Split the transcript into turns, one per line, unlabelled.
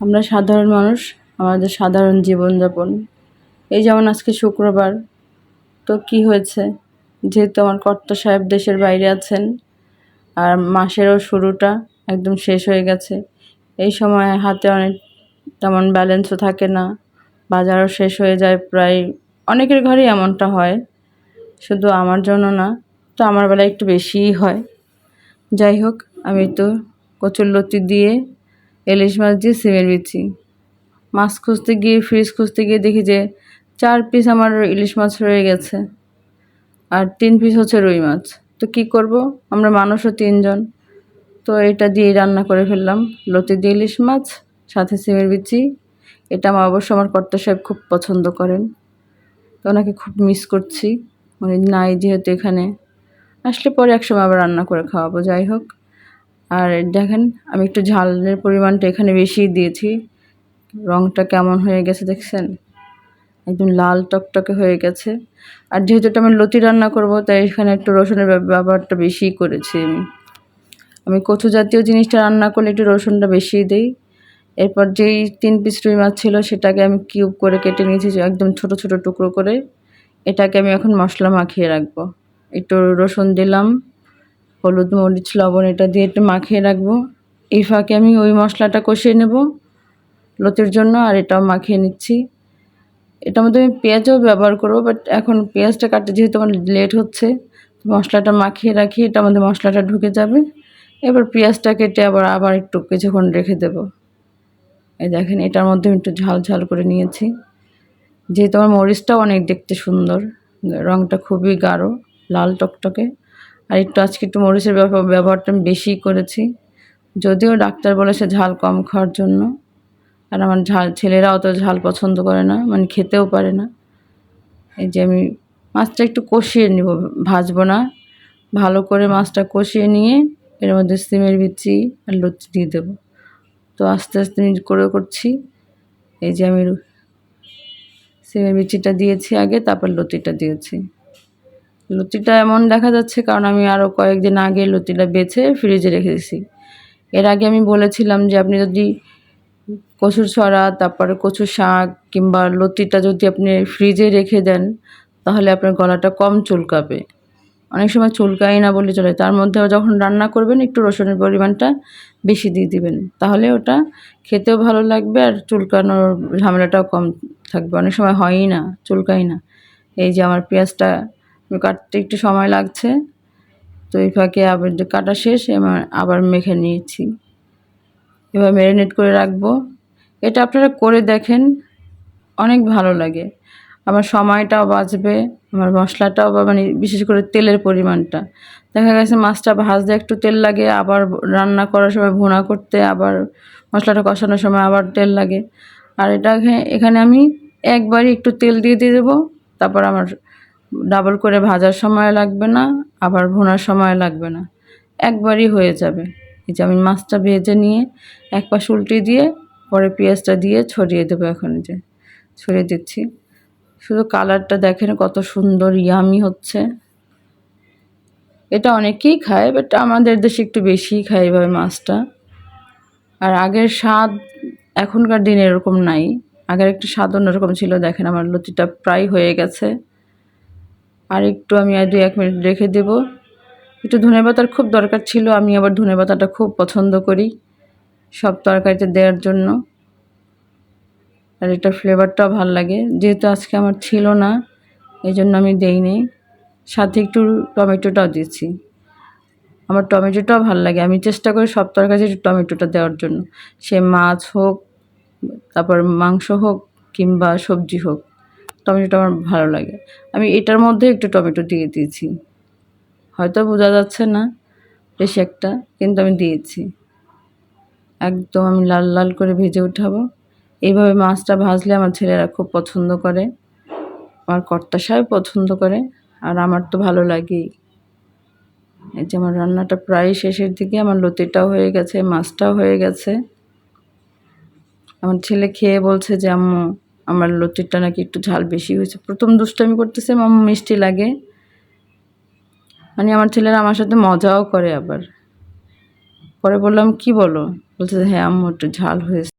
আমরা সাধারণ মানুষ, আমাদের সাধারণ জীবনযাপন। এই যেমন আজকে শুক্রবার, তো কি হয়েছে? যেহেতু আমার কর্তা সাহেব দেশের বাইরে আছেন, আর মাসেরও শুরুটা একদম শেষ হয়ে গেছে। এই সময় হাতে অনেক তেমন ব্যালেন্সও থাকে না, বাজারও শেষ হয়ে যায় প্রায়, অনেকের ঘরেই এমনটা হয়। শুধু আমার জন্য না, তো আমার বেলায় একটু বেশিই হয়। যাই হোক, আমি তো কচুর লতি দিয়ে ইলিশ মাছ দিয়ে সিমের বিচি। মাছ খুঁজতে গিয়ে ফ্রিজ খুঁজতে গিয়ে দেখি যে চার পিস আমার ইলিশ মাছ রয়ে গেছে আর তিন পিস হচ্ছে রুই মাছ। তো কি করব? আমরা মানুষও তিনজন। তো এটা দিয়ে রান্না করে ফেললাম। লতি দিয়ে ইলিশ মাছ, সাথে সিমের বিচি। এটা আমার অবশ্য আমার কর্তা সাহেব খুব পছন্দ করেন। তো ওনাকে খুব মিস করছি। উনি নাই যেহেতু এখানে। আসলে পরে একসময় আবার রান্না করে খাওয়াবো, যাই হোক। আর দেখেন, আমি একটু ঝালের পরিমাণটা এখানে বেশি দিয়েছি। রঙটা কেমন হয়ে গেছে দেখছেন? একদম লাল টকটকে হয়ে গেছে। আর যেহেতু এটা আমি লতি রান্না করব, তাই এখানে একটু রসুনের ব্যবহারটা বেশিই করেছি আমি। আমি কচু জাতীয় জিনিসটা রান্না করলে একটু রসুনটা বেশি দিই। এরপর যেই তিন পিস রুই মাছ ছিল, সেটাকে আমি কিউব করে কেটে নিয়েছি একদম ছোট ছোট টুকরো করে। এটাকে আমি এখন মশলা মাখিয়ে রাখব। একটু রসুন দিলাম। হলুদ মরিচ, লবণ, এটা দিয়ে একটু মাখিয়ে রাখব। এই ফাঁকে আমি ওই মশলাটা কষিয়ে নেব লতির জন্য, আর এটাও মাখিয়ে নিচ্ছি। এটার মধ্যে আমি পেঁয়াজও ব্যবহার করব বাট এখন পেঁয়াজটা কাটতে যেহেতু আমার লেট হচ্ছে, মশলাটা মাখিয়ে রাখি, এটার মধ্যে মশলাটা ঢুকে যাবে। এবার পেঁয়াজটা কেটে আবার আবার একটু কিছুক্ষণ রেখে দেব। এই দেখেন, এটার মধ্যে একটু ঝাল ঝাল করে নিয়েছি। যেহেতু আমার মরিচটাও অনেক দেখতে সুন্দর রঙটা খুবই গাঢ়, লাল টকটকে। আর একটু আজকে একটু মরিচের ব্যবহারটা আমি বেশি করেছি। যদিও ডাক্তার বলেছে ঝাল কম খাওয়ার জন্য। আর আমার ঝাল ছেলেরা অত ঝাল পছন্দ করে না মানে খেতেও পারে না। এই যে আমি মাছটা একটু কষিয়ে নিব, ভাজবো না। ভালো করে মাছটা কষিয়ে নিয়ে এর মধ্যে সিমের বিচি আর লুচি দিয়ে দেবো। তো আস্তে আস্তে আমি করে করছি। এই যে আমি সিমের বিচিটা দিয়েছি আগে, তারপর লতিটা দিয়েছি। লতিটা এমন দেখা যাচ্ছে, কারণ আমি আরও কয়েকদিন আগে লতিটা বেছে ফ্রিজে রেখেছি এর আগে আমি বলেছিলাম যে, আপনি যদি কচুর ছড়া, তারপরে কচু শাক কিংবা লতিটা যদি আপনি ফ্রিজে রেখে দেন, তাহলে আপনার গলাটা কম চুলকাবে। অনেক সময় চুলকাই না বলে চলে, তার মধ্যে যখন রান্না করবেন, একটু রসুনের পরিমাণটা বেশি দিয়ে দিবেন। তাহলে ওটা খেতেও ভালো লাগবে আর চুলকানোর ঝামেলাটাও কম থাকবে। অনেক সময় হয়ই না, চুলকাই না। এই যে আমার পেঁয়াজটা কাটতে একটু সময় লাগছে। তো এই ফাঁকে আবার কাটা শেষ আবার মেখে নিয়েছি। এবার ম্যারিনেট করে রাখব। এটা আপনারা করে দেখেন, অনেক ভালো লাগে। আমার সময়টাও বাঁচবে, আমার মশলাটাও মানে বিশেষ করে তেলের পরিমাণটা। দেখা গেছে মাছটা ভাজতে একটু তেল লাগে, আবার রান্না করার সময় ভুনা করতে, আবার মশলাটা কষানোর সময় আবার তেল লাগে। আর এটা এখানে আমি একবারই একটু তেল দিয়ে দিয়ে দেবো, তারপর আমার ডাবল করে ভাজার সময় লাগবে না, আবার ভোনার সময় লাগবে না। একবারই হয়ে যাবে। এই যে আমি মাছটা ভেজে নিয়ে এক পাশ উল্টে দিয়ে, পরে পেঁয়াজটা দিয়ে ছড়িয়ে দেবো এখন যে, ছড়িয়ে দিচ্ছি। শুধু কালারটা দেখেন কত সুন্দর ইয়ামি হচ্ছে। এটা অনেকেই খায়, বাট আমাদের দেশে একটু বেশিই খায় এভাবে মাছটা। আর আগের স্বাদ এখনকার দিনে এরকম নাই। আগের একটু স্বাদ অন্যরকম ছিল, দেখেন আমার লতিটা প্রায় হয়ে গেছে। আর একটু আমি আর দু এক মিনিট রেখে দেব। একটু ধনে পাতার খুব দরকার ছিল, আমি আবার ধনে পাতাটা খুব পছন্দ করি সব তরকারিতে দেওয়ার জন্য। আর এটা ফ্লেভারটাও ভালো লাগে, যেহেতু আজকে আমার ছিল না এই জন্য আমি দেইনি। সাথে একটু টমেটোটাও দিয়েছি। আমার টমেটোটাও ভালো লাগে, আমি চেষ্টা করি সব তরকারি একটু টমেটোটা দেওয়ার জন্য। সে মাছ হোক, তারপর মাংস হোক কিংবা সবজি হোক টমেটোটা আমার ভালো লাগে। আমি এটার মধ্যে একটু টমেটো দিয়ে দিয়েছি। হয়তো বোঝা যাচ্ছে না বেশি একটা, কিন্তু আমি দিয়েছি। একদম আমি লাল লাল করে ভেজে উঠাবো। এইভাবে মাছটা ভাজলে আমার ছেলেরা খুব পছন্দ করে। আমার কর্তা সাহেব পছন্দ করে, আর আমার তো ভালো লাগেই। এই যে আমার রান্নাটা প্রায় শেষের দিকে, আমার লতিটাও হয়ে গেছে, মাছটাও হয়ে গেছে। আমার ছেলে খেয়ে বলছে যে, আম্মু আমার লতিরটা নাকি একটু ঝাল বেশি হয়েছে। প্রথম দুষ্টামি করতেছে আমার মিষ্টি লাগে। মানে আমার ছেলেরা আমার সাথে মজাও করে আবার। পরে বললাম, কি বলো? বলছে হ্যাঁ আম্মু, একটু ঝাল হয়েছে।